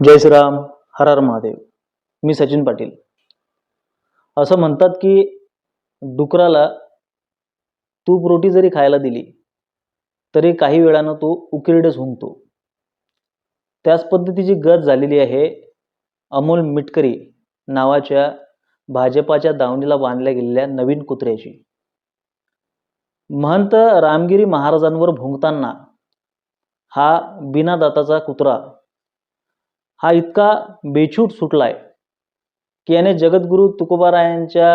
जय श्रीराम हर हर महादेव. मी सचिन पाटील. असं म्हणतात की डुकराला तूप रोटी जरी खायला दिली तरी काही वेळानं तो उकिरडेच हुंकतो त्याच पद्धतीची गत झालेली आहे अमोल मिटकरी नावाच्या भाजपाच्या दावणीला बांधल्या गेलेल्या नवीन कुत्र्याची. महंत रामगिरी महाराजांवर भुंकताना हा बिना दाताचा कुत्रा हा इतका बेछूट सुटलाय की याने जगद्गुरु तुकोबारायांच्या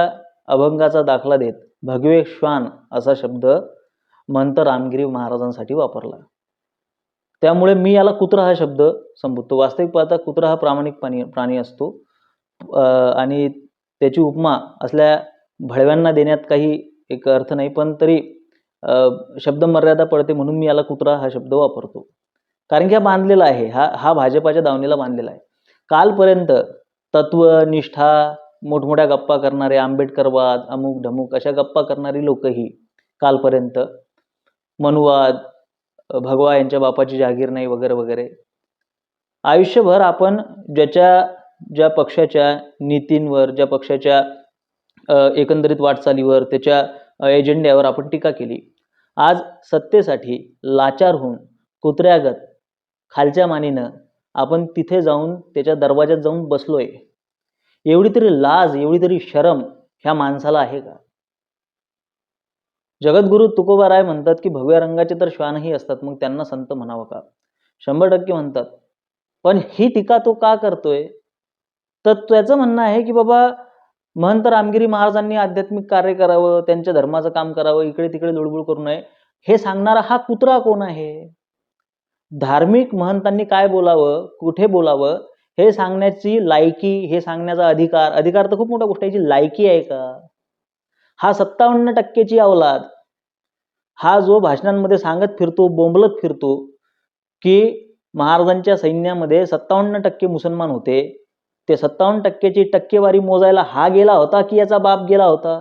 अभंगाचा दाखला देत भगवे श्वान असा शब्द महंत रामगिरी महाराजांसाठी वापरला. त्यामुळे मी याला कुत्रा हा शब्द संबोधतो. वास्तविक पाहता कुत्रा हा प्रामाणिक प्राणी प्राणी असतो. आणि त्याची उपमा असल्या भळव्यांना देण्यात काही एक अर्थ नाही पण तरी शब्द मर्यादा पडते म्हणून मी याला कुत्रा हा शब्द वापरतो. कारण की हा बांधलेला आहे. हा हा भाजपाच्या दावणीला बांधलेला आहे. कालपर्यंत तत्व निष्ठा मोठमोठ्या गप्पा करणारे आंबेडकरवाद अमुक ढमुक अशा गप्पा करणारी लोकही कालपर्यंत मनुवाद भगवा यांच्या बापाची जागीर नाही वगैरे वगैरे. आयुष्यभर आपण ज्याच्या ज्या पक्षाच्या नीतींवर ज्या पक्षाच्या एकंदरीत वाटचालीवर त्याच्या एजेंड्यावर आपण टीका केली. आज सत्तेसाठी लाचार होऊन कुत्र्यागत खालच्या मानेनं आपण तिथे जाऊन त्याच्या दरवाज्यात जाऊन बसलोय. एवढी तरी लाज एवढी तरी शरम ह्या माणसाला आहे का? जगद्गुरु तुकोबाराय म्हणतात की भगव्या रंगाचे तर श्वानही असतात. मग त्यांना संत म्हणावं का? शंभर टक्के म्हणतात. पण ही टीका तो का करतोय? तर त्याचं म्हणणं आहे की बाबा महंत रामगिरी महाराजांनी आध्यात्मिक कार्य करावं त्यांच्या धर्माचं काम करावं इकडे तिकडे लुडबुड करू नये. हे सांगणारा हा कुत्रा कोण आहे? धार्मिक महंतांनी काय बोलावं कुठे बोलावं हे सांगण्याची लायकी हे सांगण्याचा अधिकार अधिकार तर खूप मोठ्या गोष्ट आहे याची लायकी आहे का? हा सत्तावन्न टक्केची अवलाद. हा जो भाषणांमध्ये सांगत फिरतो बोंबलत फिरतो की महाराजांच्या सैन्यामध्ये सत्तावन्न टक्के मुसलमान होते ते सत्तावन्न टक्क्याची टक्केवारी मोजायला हा गेला होता की याचा बाप गेला होता?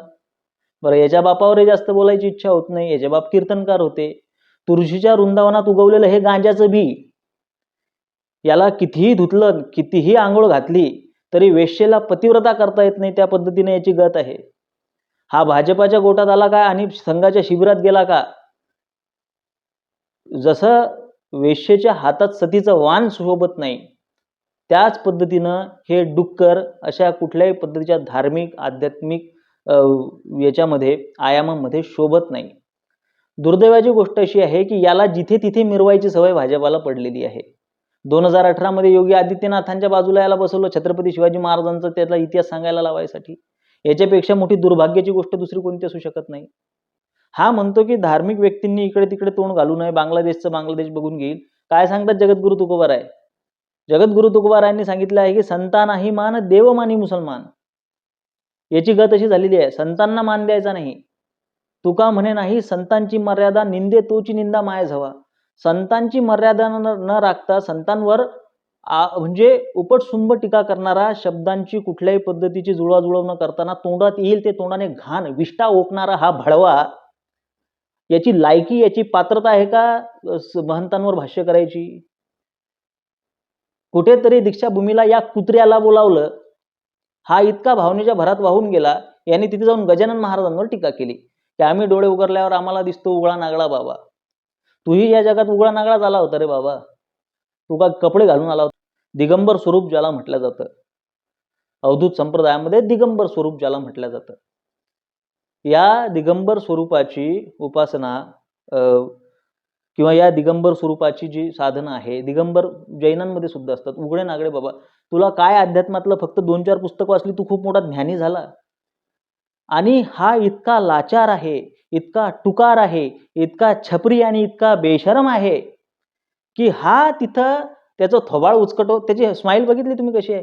बरं याच्या बापावरही जास्त बोलायची इच्छा होत नाही याचे बाप कीर्तनकार होते. तुळशीच्या वृंदावनात उगवलेलं हे गांजाचं बी. याला कितीही धुतलं कितीही आंघोळ घातली तरी वेश्येला पतिव्रता करता येत नाही त्या पद्धतीने याची गत आहे. हा भाजपाच्या गोटात आला का आणि संघाच्या शिबिरात गेला का? जसं वेश्येच्या हातात सतीचं वाण शोभत नाही त्याच पद्धतीनं हे डुक्कर अशा कुठल्याही पद्धतीच्या धार्मिक आध्यात्मिक याच्यामध्ये आयामामध्ये शोभत नाही. दुर्दैवाची गोष्ट अशी आहे की याला जिथे तिथे मिरवायची सवय भाजपाला पडलेली आहे. दोन हजार अठरामध्ये योगी आदित्यनाथांच्या बाजूला याला बसवलं छत्रपती शिवाजी महाराजांचा त्यातला इतिहास सांगायला लावायसाठी. याच्यापेक्षा मोठी दुर्भाग्याची गोष्ट दुसरी कोणती असू शकत नाही. हा म्हणतो की धार्मिक व्यक्तींनी इकडे तिकडे तोंड घालू नये बांगलादेशचं बांगलादेश बघून घेईल. काय सांगतात जगद्गुरु तुकोबाराय? जगद्गुरु तुकोबारायांनी सांगितलं आहे की संतानाही मान देव मानी मुसलमान. याची गत अशी झालेली आहे. संतांना मान द्यायचा नाही. तुका म्हणे नाही संतांची मर्यादा निंदे तोची निंदा माय झवा. संतांची मर्यादा न न राखता संतांवर आ- म्हणजे उपटसुंब टीका करणारा शब्दांची कुठल्याही पद्धतीची जुळवाजुळव न करताना तोंडात येईल ते तोंडाने घाण विष्ठा ओकणारा हा भडवा. याची लायकी याची पात्रता आहे का? महंतांवर भाष्य करायची. कुठेतरी दीक्षाभूमीला या कुत्र्याला बोलावलं. हा इतका भावनेच्या भरात वाहून गेला याने तिथे जाऊन गजानन महाराजांवर टीका केली. की आम्ही डोळे उघडल्यावर आम्हाला दिसतो उघडा नागळा बाबा. तूही या जगात उघडा नागडा झाला होता रे बाबा. तू का कपडे घालून आला होता? दिगंबर स्वरूप ज्याला म्हटलं जातं. अवधूत संप्रदायामध्ये दिगंबर स्वरूप ज्याला म्हटलं जातं. या दिगंबर स्वरूपाची उपासना किंवा या दिगंबर स्वरूपाची जी साधनं आहे दिगंबर जैनांमध्ये सुद्धा असतात. उघडे नागडे बाबा. तुला काय अध्यात्मातलं फक्त दोन चार पुस्तकं वाचली तू खूप मोठा ज्ञानी झाला. आणि हा इतका लाचार आहे इतका टुकार आहे इतका छपरी आणि इतका बेशरम आहे की हा तिथं त्याचं थोबाळ उचकटो त्याची स्माईल बघितली तुम्ही कशी आहे?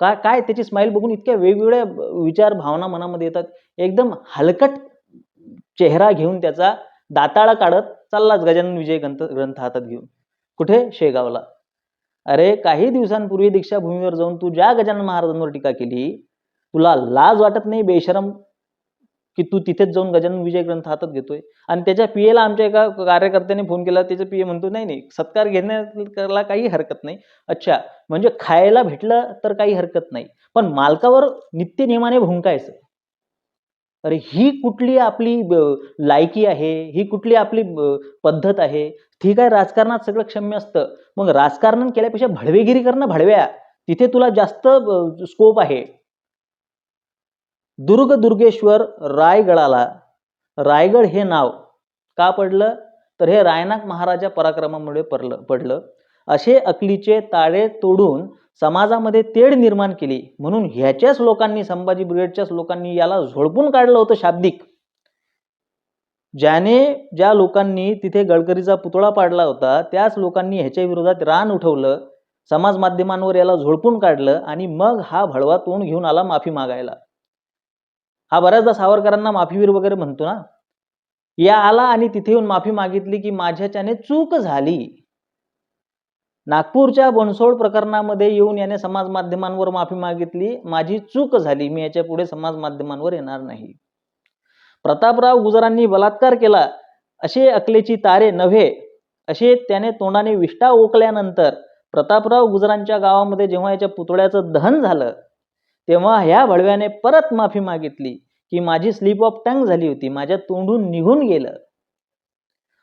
काय काय त्याची स्माईल बघून इतक्या वेगवेगळ्या विचार भावना मनामध्ये येतात. एकदम हलकट चेहरा घेऊन त्याचा दाताळा काढत चाललाच गजानन विजय ग्रंथ ग्रंथ हातात घेऊन. कुठे? शेगावला. अरे काही दिवसांपूर्वी दीक्षाभूमीवर जाऊन तू ज्या गजानन महाराजांवर टीका केली तुला लाज वाटत नाही बेशरम की तू तिथेच जाऊन गजानन विजय ग्रंथ हातात घेतोय? आणि त्याच्या पीएला आमच्या एका कार्यकर्त्याने फोन केला त्याचं पीए म्हणतो नाही नाही सत्कार घेण्याला काही हरकत नाही. अच्छा म्हणजे खायला भेटलं तर काही हरकत नाही. पण मालकावर नित्य नियमाने भुंकायचं अरे ही कुठली आपली लायकी आहे? ही कुठली आपली पद्धत आहे? ठीक आहे राजकारणात सगळं क्षम्य असतं. मग राजकारण केल्यापेक्षा भडवेगिरी करणं भडव्या. तिथे तुला जास्त स्कोप आहे. दुर्ग दुर्गेश्वर रायगडाला. रायगड हे नाव का पडलं? तर हे रायनाक महाराजा पराक्रमामुळे पडलं पडलं. असे अकलीचे ताळे तोडून समाजामध्ये तेढ निर्माण केली. म्हणून ह्याच्याच लोकांनी संभाजी ब्रिगेडच्याच लोकांनी याला झोडपून काढलं होतं शाब्दिक. ज्याने ज्या लोकांनी तिथे गडकरीचा पुतळा पाडला होता त्याच लोकांनी ह्याच्या विरोधात रान उठवलं समाज माध्यमांवर याला झोडपून काढलं आणि मग हा भडवा तोंड घेऊन आला माफी मागायला. हा बऱ्याचदा सावरकरांना माफीवीर वगैरे म्हणतो ना. या आला आणि तिथे येऊन माफी मागितली की माझ्याच्याने चूक झाली. नागपूरच्या बनसोड प्रकरणामध्ये येऊन याने समाज माध्यमांवर माफी मागितली. माझी चूक झाली. मी याच्यापुढे समाज माध्यमांवर येणार नाही. प्रतापराव गुजरांनी बलात्कार केला. असे अकलेची तारे नव्हे. असे त्याने तोंडाने विष्ठा ओकल्यानंतर प्रतापराव गुजरांच्या गावामध्ये जेव्हा याच्या पुतळ्याचं दहन झालं तेव्हा ह्या भडव्याने परत माफी मागितली की माझी स्लीप ऑफ टंग झाली होती माझ्या तोंडून निघून गेलं.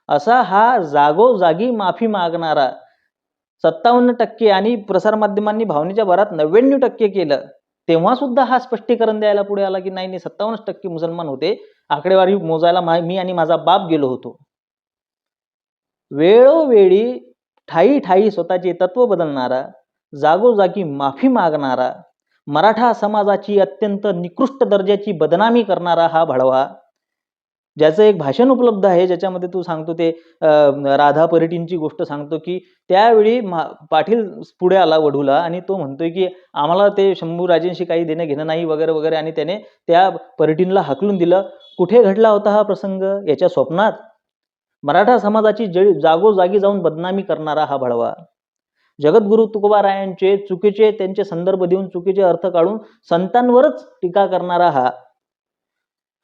असा हा जागोजागी माफी मागणारा सत्तावन्न टक्के आणि प्रसारमाध्यमांनी भावनेच्या भरात नव्याण्णव टक्के केलं तेव्हा सुद्धा हा स्पष्टीकरण द्यायला पुढे आला की नाही नाही सत्तावन्न टक्के मुसलमान होते आकडेवारी मोजायला मा- मी आणि माझा बाप गेलो होतो. वेळोवेळी ठाई ठाई स्वतःचे तत्व बदलणारा जागोजागी माफी मागणारा मराठा समाजाची अत्यंत निकृष्ट दर्जाची बदनामी करणारा हा भडवा ज्याचं एक भाषण उपलब्ध आहे ज्याच्यामध्ये तू सांगतो ते राधा परिटींची गोष्ट सांगतो की त्यावेळी पाटील पुढे आला वढूला आणि तो म्हणतोय की आम्हाला ते शंभूराजेंशी काही देणं घेणं नाही वगैरे वगैरे आणि त्याने त्या परिटींला हाकलून दिलं. कुठे घडला होता हा प्रसंग? याच्या स्वप्नात? मराठा समाजाची जे जागोजागी जाऊन बदनामी करणारा हा भडवा. जगद्गुरु तुकोबारायांचे चुकीचे त्यांचे संदर्भ देऊन चुकीचे अर्थ काढून संतांवरच टीका करणारा हा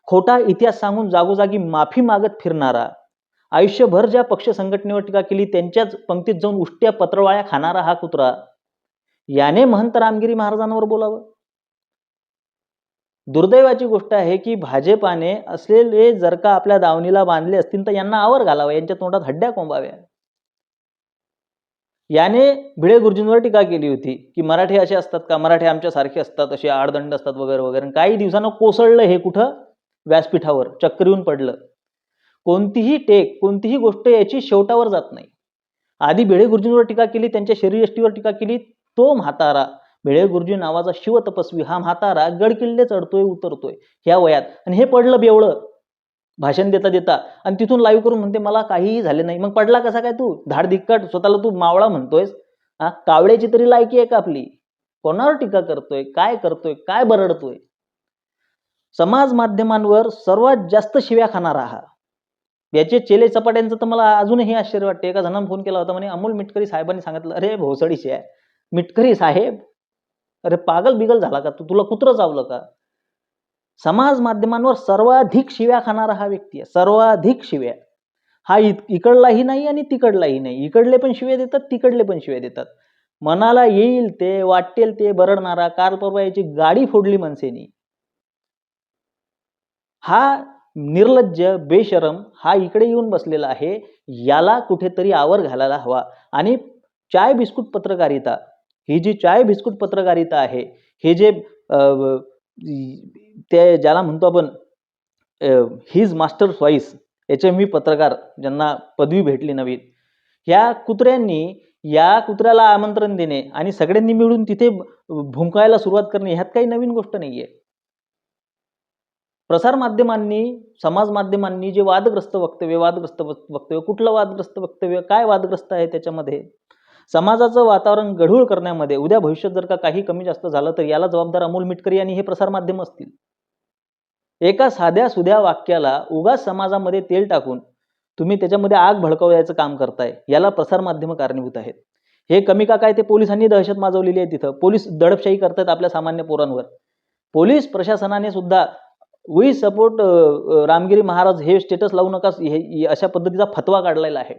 खोटा इतिहास सांगून जागोजागी माफी मागत फिरणारा आयुष्यभर ज्या पक्ष संघटनेवर टीका केली त्यांच्याच पंक्तीत जाऊन उष्ट्या पत्रवाळ्या खाणारा हा कुत्रा याने महंत रामगिरी महाराजांवर बोलावं? दुर्दैवाची गोष्ट आहे की भाजपाने असलेले जर का आपल्या दावणीला बांधले असतील तर यांना आवर घालावा यांच्या तोंडात हड्ड्या कोंबाव्या. याने भिडे गुरुजींवर टीका केली होती की मराठी असे असतात का? मराठी आमच्यासारखे असतात असे आडदंड असतात वगैरे वगैरे. काही दिवसानं कोसळलं हे कुठं? व्यासपीठावर. चक्कर येऊन पडलं. कोणतीही टेक कोणतीही गोष्ट याची शेवटावर जात नाही. आधी भिडे गुरुजींवर टीका केली त्यांच्या शरीरयष्टीवर टीका केली तो म्हातारा भिडे गुरुजी नावाचा शिवतपस्वी हा म्हातारा गडकिल्ले चढतोय उतरतोय ह्या वयात. आणि हे पडलं बेवळं. भाषण देता देता आणि तिथून लाईव्ह करून म्हणते मला काहीही झाले नाही. मग पडला कसा काय तू? धाड धिक्कट स्वतःला तू मावळा म्हणतोयस. हा? कावळ्याची तरी लायकी आहे का आपली? कोणावर टीका करतोय? काय करतोय? काय बरडतोय? समाज माध्यमांवर सर्वात जास्त शिव्या खाणारा हा. याचे चेले चपाट्यांचं तर मला अजूनही आश्चर्य वाटते. एका जणांना फोन केला होता म्हणे अमोल मिटकरी साहेबांनी सांगितलं अरे भोसडीचे आहे. मिटकरी साहेब? अरे पागल बिगल झाला का तू? तुला कुत्रं चावलं का? समाज माध्यमांवर सर्वाधिक शिव्या खाणारा हा व्यक्ती आहे. सर्वाधिक शिव्या. हा इ इकडलाही नाही आणि तिकडलाही नाही. इकडले पण शिव्या देतात तिकडले पण शिव्या देतात. मनाला येईल ते वाटेल ते बरडणारा काल परवा याची गाडी फोडली मनसेनी. हा निर्लज्ज बेशरम हा इकडे येऊन बसलेला आहे. याला कुठेतरी आवर घालायला हवा. आणि चाय बिस्कुट पत्रकारिता ही जी चाय बिस्कुट पत्रकारिता आहे हे जे अ, ते ज्याला म्हणतो आपण हिज मास्टर व्हॉइस याचे मी पत्रकार ज्यांना पदवी भेटली नवीन ह्या कुत्र्यांनी या कुत्र्याला आमंत्रण देणे आणि सगळ्यांनी मिळून तिथे भुंकायला सुरुवात करणे ह्यात काही नवीन गोष्ट नाहीये. प्रसार माध्यमांनी समाज माध्यमांनी जे वादग्रस्त वक्तव्य वादग्रस्त वक्तव्य कुठलं वादग्रस्त वक्तव्य काय वादग्रस्त आहे त्याच्यामध्ये? समाजाचं वातावरण गढूळ करण्यामध्ये उद्या भविष्यात जर का काही कमी जास्त झालं तर याला जबाबदार अमोल मिटकरी आणि हे प्रसारमाध्यम असतील. एका साध्या सुध्या वाक्याला उगाच समाजामध्ये तेल टाकून तुम्ही त्याच्यामध्ये आग भडकवायचं काम करताय याला प्रसारमाध्यम कारणीभूत आहेत. हे कमी का काय ते पोलिसांनी दहशत माजवलेली आहे तिथं. पोलीस दडपशाही करतात आपल्या सामान्य पोरांवर. पोलीस प्रशासनाने सुद्धा वी सपोर्ट रामगिरी महाराज हे स्टेटस लावू नका हे- अशा पद्धतीचा फतवा काढलेला आहे.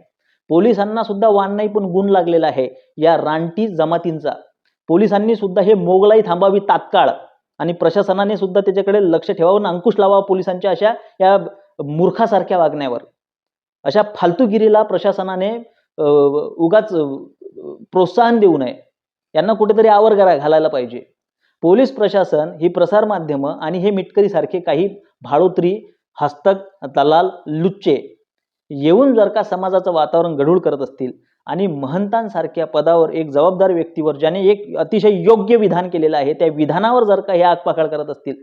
पोलिसांना सुद्धा वान नाही पण गुण लागलेला आहे. या रानटी जमातींचा. पोलिसांनी सुद्धा हे मोगलाई थांबावी तात्काळ. आणि प्रशासनाने सुद्धा त्याच्याकडे लक्ष ठेवावं आणि अंकुश लावावा पोलिसांच्या अशा या मूर्खासारख्या वागण्यावर. अशा फालतूगिरीला प्रशासनाने उगाच प्रोत्साहन देऊ नये. यांना कुठेतरी आवर करा घालायला पाहिजे. पोलीस प्रशासन ही प्रसारमाध्यमं आणि हे मिटकरीसारखे काही भाडोत्री हस्तक दलाल लुच्चे येऊन जर का समाजाचं वातावरण गढूळ करत असतील आणि महंतांसारख्या पदावर एक जबाबदार व्यक्तीवर ज्याने एक अतिशय योग्य विधान केलेलं आहे त्या विधानावर जर का हे आगपाखड करत असतील.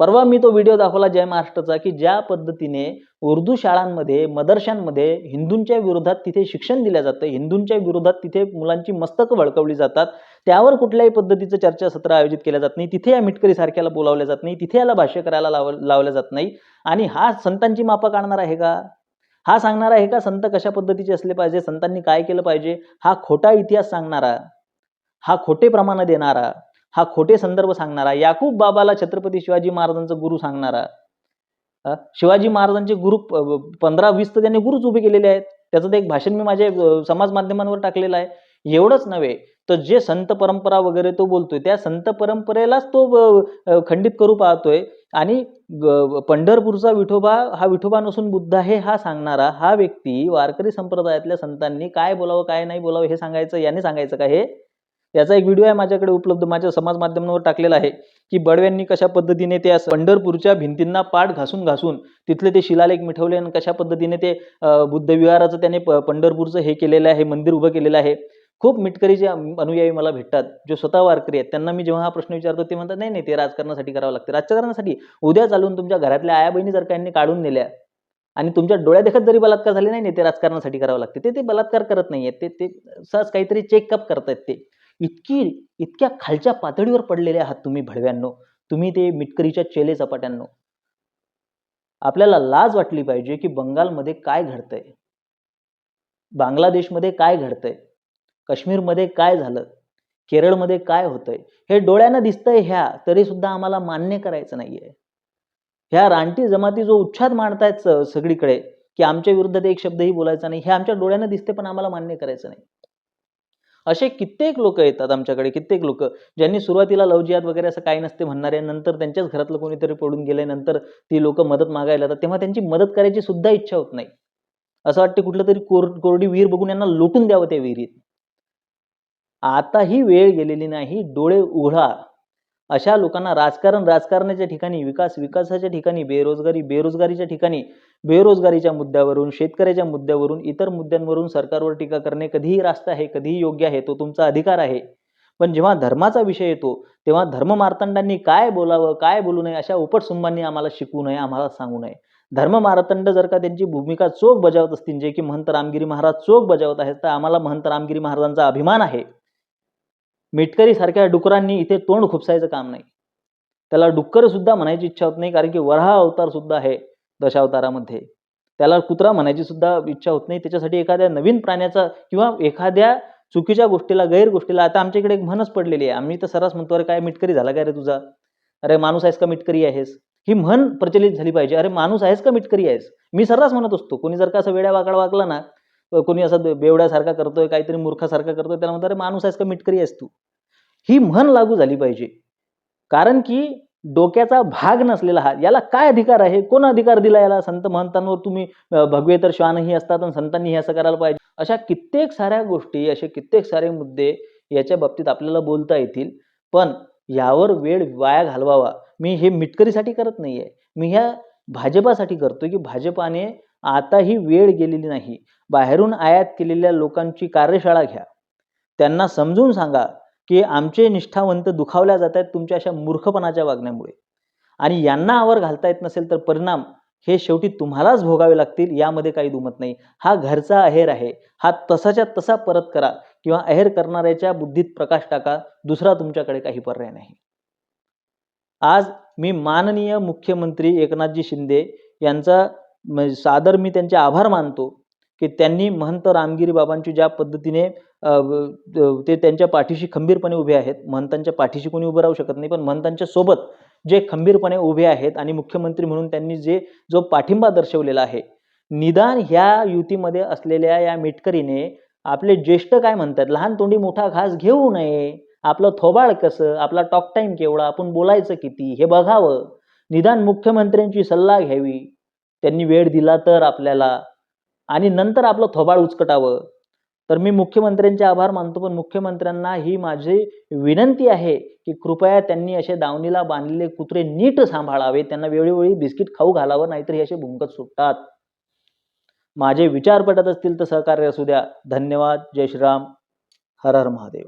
परवा मी तो व्हिडिओ दाखवला जय महाराष्ट्राचा की ज्या पद्धतीने उर्दू शाळांमध्ये मदरशांमध्ये हिंदूंच्या विरोधात तिथे शिक्षण दिलं जातं हिंदूंच्या विरोधात तिथे मुलांची मस्तकं वळकवली जातात त्यावर कुठल्याही पद्धतीचं चर्चासत्र आयोजित केलं जात नाही तिथे या मिटकरी सारख्याला बोलावलं जात नाही तिथे याला भाष्य करायला लाव लावलं जात नाही आणि हा संतांची मापा काढणार आहे का? हा सांगणार आहे का? संत कशा पद्धतीचे असले पाहिजे? संतांनी काय केलं पाहिजे? हा खोटा इतिहास सांगणारा हा खोटे प्रमाण देणारा हा खोटे संदर्भ सांगणारा याकूब बाबाला छत्रपती शिवाजी महाराजांचा गुरु सांगणारा शिवाजी महाराजांचे गुरु प- पंधरा वीस तर त्यांनी गुरुच उभे केलेले आहेत. त्याचं ते एक भाषण मी माझ्या समाज माध्यमांवर टाकलेलं आहे. एवढंच नव्हे तर जे संत परंपरा वगैरे तो बोलतोय त्या संत परंपरेलाच तो खंडित करू पाहतोय. आणि ग- पंढरपूरचा विठोबा हा विठोबा नसून बुद्ध आहे हा सांगणारा हा व्यक्ती वारकरी संप्रदायातल्या संतांनी काय बोलावं काय नाही बोलावं हे सांगायचं याने सांगायचं का हे? याचा एक व्हिडिओ आहे माझ्याकडे उपलब्ध माझ्या समाज माध्यमांवर टाकलेला आहे की बडव्यांनी कशा पद्धतीने त्या पंढरपूरच्या भिंतींना पाठ घासून घासून तिथले ते शिलालेख मिठवले आणि कशा पद्धतीने ते बुद्धविहाराचं बुद्ध त्याने पंढरपूरचं हे केलेलं आहे मंदिर उभं केलेलं आहे खूप मिटकरीचे अनुयायी मला भेटतात जो स्वतः वारकरी आहेत. त्यांना मी जेव्हा हा प्रश्न विचारतो ते म्हणतात नाही नाही ते राजकारणासाठी करावं लागतं. राजकारणासाठी उद्या चालून तुमच्या घरातल्या आया बहिणी जर का यांनी काढून नेल्या आणि तुमच्या डोळ्या देखत जरी बलात्कार झाले नाही नाही ते राजकारणासाठी करावं लागते. ते ते बलात्कार करत नाहीयेत. ते ते सहज काहीतरी चेकअप करतायत ते. इतकी इतक्या खालच्या पातळीवर पडलेले आहात तुम्ही भडव्यांनो. तुम्ही ते मिटकरीच्या चेले चपाट्यांनो. आपल्याला लाज वाटली पाहिजे की बंगालमध्ये काय घडतंय? बांगलादेशमध्ये काय घडतंय? काश्मीरमध्ये काय झालं? केरळमध्ये काय होतंय? हे डोळ्यानं दिसतंय ह्या तरी सुद्धा आम्हाला मान्य करायचं नाहीये. ह्या रानटी जमाती जो उच्छाद मांडतायत सगळीकडे की आमच्या विरुद्ध एक शब्दही बोलायचा नाही हे आमच्या डोळ्यानं दिसते पण आम्हाला मान्य करायचं नाही. असे कित्येक लोक येतात आमच्याकडे कित्येक लोक ज्यांनी सुरुवातीला लव जिहाद वगैरे असं काही नसते म्हणणारे नंतर त्यांच्याच घरातलं कोणीतरी पडून गेले नंतर ती लोक मदत मागायला येतात तेव्हा त्यांची मदत करायची सुद्धा इच्छा होत नाही. असं वाटते कुठलं तरी कोर कोरडी विहीर बघून यांना लोटून द्यावं त्या विहिरीत. आताही वेळ गेलेली नाही डोळे उघडा. अशा लोकांना राजकारण राजकारणाच्या ठिकाणी विकास विकासाच्या ठिकाणी बेरोजगारी बेरोजगारीच्या ठिकाणी बेरोजगारीच्या मुद्द्यावरून शेतकऱ्याच्या मुद्द्यावरून इतर मुद्द्यांवरून सरकारवर टीका करणे कधीही रास्त आहे कधीही योग्य आहे तो तुमचा अधिकार आहे. पण जेव्हा धर्माचा विषय येतो तेव्हा धर्म मार्तंडांनी काय बोलावं काय बोलू नये अशा उपटसुंबांनी आम्हाला शिकवू नये आम्हाला सांगू नये. धर्म मार्तंड जर का त्यांची भूमिका चोख बजावत असतील जे की महंत रामगिरी महाराज चोख बजावत आहेत तर आम्हाला महंत रामगिरी महाराजांचा अभिमान आहे. मिटकरी सारख्या डुकरांनी इथे तोंड खुपसायचं काम नाही. त्याला डुक्कर सुद्धा म्हणायची इच्छा होत नाही कारण की वराह अवतार सुद्धा आहे दशावतारामध्ये. त्याला कुत्रा म्हणायची सुद्धा इच्छा होत नाही. त्याच्यासाठी एखाद्या नवीन प्राण्याचा किंवा एखाद्या चुकीच्या गोष्टीला गैर गोष्टीला आता आमच्या इकडे एक म्हणच पडलेली आहे. आम्ही तर सर्रास म्हणतो अरे काय मिटकरी झाला काय रे तुझा? अरे माणूस आहेस का मिटकरी आहेस? ही म्हण प्रचलित झाली पाहिजे. अरे माणूस आहेस का मिटकरी आहेस? मी सर्रास म्हणत असतो. कोणी जर का असं वेड्या वाकडा वागला ना कोणी असं बेवड्यासारखा करतोय काहीतरी मूर्खासारखा करतोय त्याला म्हणतात अरे माणूस आहेस का मिटकरी आहेस तू? ही म्हण लागू झाली पाहिजे. कारण की डोक्याचा भाग नसलेला हा याला काय अधिकार आहे? कोण अधिकार दिला याला? संत महंतांवर तुम्ही भगवे तर श्वानही असतात आणि संतांनी हे असं करायला पाहिजे. अशा कित्येक साऱ्या गोष्टी असे कित्येक सारे मुद्दे याच्या बाबतीत आपल्याला बोलता येतील. पण यावर वेळ वाया घालवावा. मी हे मिटकरीसाठी करत नाहीये. मी ह्या भाजपासाठी करतोय की भाजपाने आता ही वेळ गेलेली नाही. बाहेरून आयात केलेल्या लोकांची कार्यशाळा घ्या. त्यांना समजून सांगा की आमचे निष्ठावंत दुखावल्या जात आहेत तुमच्या अशा मूर्खपणाच्या वागण्यामुळे. आणि यांना आवर घालता येत नसेल तर परिणाम हे शेवटी तुम्हालाच भोगावे लागतील यामध्ये काही दुमत नाही. हा घरचा अहेर आहे. हा तसाच्या तसा परत करा किंवा अहेर करणाऱ्याच्या बुद्धीत प्रकाश टाका. दुसरा तुमच्याकडे काही पर्याय नाही. आज मी माननीय मुख्यमंत्री एकनाथजी शिंदे यांचा म्हणजे सादर मी त्यांचे आभार मानतो की त्यांनी महंत रामगिरी बाबांची ज्या पद्धतीने ते त्यांच्या पाठीशी खंबीरपणे उभे आहेत महंतांच्या पाठीशी कोणी उभं राहू शकत नाही पण महंतांच्या सोबत जे खंबीरपणे उभे आहेत आणि मुख्यमंत्री म्हणून त्यांनी जे जो पाठिंबा दर्शवलेला आहे निदान ह्या युतीमध्ये असलेल्या या मिटकरीने आपले ज्येष्ठ काय म्हणतात लहान तोंडी मोठा घास घेऊ नये आपलं थोबाळ कसं आपला टॉक टाईम केवढा आपण बोलायचं किती हे बघावं. निदान मुख्यमंत्र्यांची सल्ला घ्यावी. त्यांनी वेळ दिला तर आपल्याला. आणि नंतर आपलं थोबाळ उचकटावं. तर मी मुख्यमंत्र्यांचे आभार मानतो पण मुख्यमंत्र्यांना ही माझी विनंती आहे की कृपया त्यांनी असे दावणीला बांधलेले कुत्रे नीट सांभाळावे. त्यांना वेळोवेळी बिस्किट खाऊ घालावं नाहीतर हे असे भुंकत सुटतात. माझे विचार पटत असतील तर सहकार्य असू द्या. धन्यवाद. जय श्रीराम. हर हर महादेव.